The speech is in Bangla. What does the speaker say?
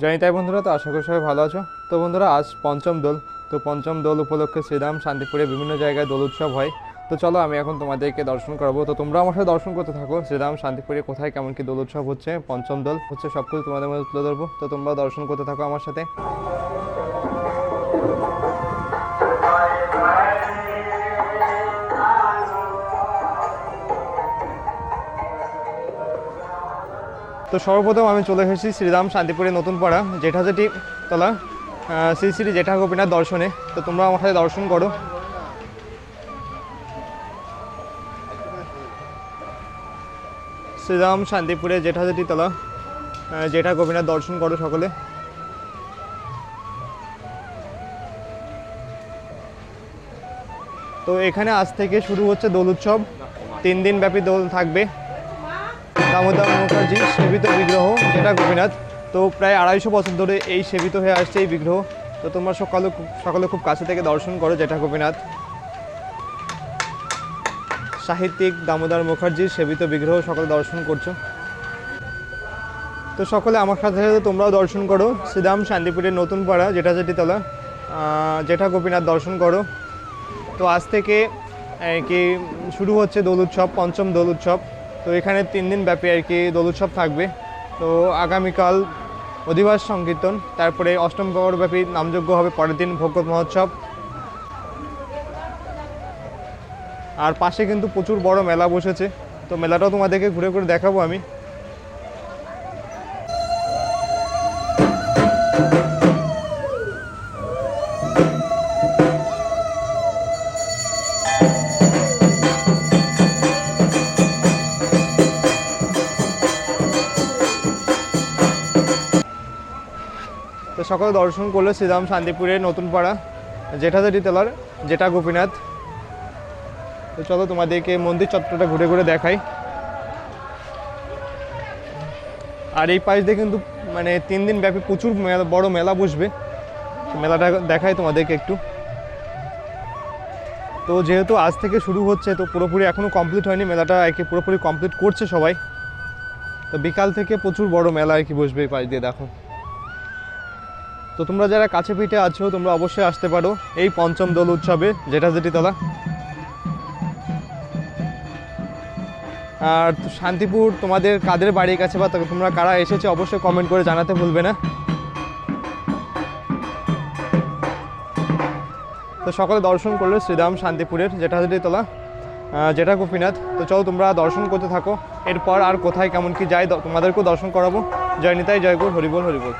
জানি তাই বন্ধুরা, তো আশা করি সবাই ভালো আছো। তো বন্ধুরা, আজ পঞ্চম দোল। তো পঞ্চম দোল উপলক্ষে শ্রীরাম শান্তিপুরে বিভিন্ন জায়গায় দোল উৎসব হয়। তো চলো, আমি এখন তোমাদেরকে দর্শন করাবো। তো তোমরা আমার সাথে দর্শন করতে থাকো। শ্রীরাম শান্তিপুরে কোথায় কেমন কি দোল উৎসব হচ্ছে, পঞ্চম দোল হচ্ছে সব কিছু তোমাদের মধ্যে তুলে ধরবো। তো তোমরা দর্শন করতে থাকো আমার সাথে। তো সর্বপ্রথম আমি চলে এসেছি শ্রীরাম শান্তিপুরে নতুন পাড়া, জেঠা জেঠি তলা শ্রী শ্রী জেঠা গোপীনাথ দর্শনে। তো তোমরা আমার সাথে দর্শন করো। শ্রীরাম শান্তিপুরে জেঠা জেঠি তলা জেঠা গোপীনাথ দর্শন করো সকলে। তো এখানে আজ থেকে শুরু হচ্ছে দোল উৎসব। তিন দিন ব্যাপী দোল থাকবে। দামোদর মুখার্জি সেবিত বিগ্রহ, যেটা গোপীনাথ। তো প্রায় আড়াইশো বছর ধরে এই সেবিত হয়ে আসছে এই বিগ্রহ। তো তোমরা সকালে সকালে খুব কাছে থেকে দর্শন করো, যেটা গোপীনাথ। সাহিত্যিক দামোদর মুখার্জির সেবিত বিগ্রহ, সকলে দর্শন করছ। তো সকলে আমার সাথে সাথে তোমরাও দর্শন করো। শ্রীরাম শান্তিপুরের নতুন পাড়া যেটা যেটি তলা। যেটা গোপীনাথ দর্শন করো। তো আজ থেকে কি শুরু হচ্ছে দোল উৎসব, পঞ্চম দোল উৎসব। তো এখানে তিন দিন ব্যাপী আর কি দোল উৎসব থাকবে। তো আগামীকাল অধিবাস সংকীর্তন, তারপরে অষ্টম ব্যাপী নামযজ্ঞ হবে পরের দিন ভোগত মহোৎসব। আর পাশে কিন্তু প্রচুর বড় মেলা বসেছে। তো মেলাটাও তোমাদেরকে ঘুরে ঘুরে দেখাবো আমি। তো সকালে দর্শন করল শ্রীরাম শান্তিপুরের নতুন পাড়া জেঠা জেঠি তেলার, জেঠা গোপীনাথ। তো চলো তোমাদেরকে মন্দির চত্বরটা ঘুরে ঘুরে দেখাই। আর এই পাশ দিয়ে কিন্তু মানে তিন দিন ব্যাপী প্রচুর মেলা, বড় মেলা বসবে। মেলাটা দেখাই তোমাদেরকে একটু। তো যেহেতু আজ থেকে শুরু হচ্ছে, তো পুরোপুরি এখনও কমপ্লিট হয়নি, মেলাটা আর কি পুরোপুরি কমপ্লিট করছে সবাই। তো বিকাল থেকে প্রচুর বড় মেলা আর কি বসবে এই পাশ দিয়ে, দেখো। তো তোমরা যারা কাছে পিঠে আছো, তোমরা অবশ্যই আসতে পারো এই পঞ্চম দোল উৎসবে, যেটা যেটি তলা। আর শান্তিপুর তোমাদের কাদের বাড়ির কাছে বা তোমরা কারা এসেছে, অবশ্যই কমেন্ট করে জানাতে ভুলবে না। তো সকলে দর্শন করল শ্রীরাম শান্তিপুরের, যেটা তলা। যেটা গোপীনাথ। তো চলো তোমরা দর্শন করতে থাকো। এরপর আর কোথায়, কেমন কি যাই তোমাদেরকেও দর্শন করাবো। জয় নিতাই, জয় গুরু হরিবোল হরিবোল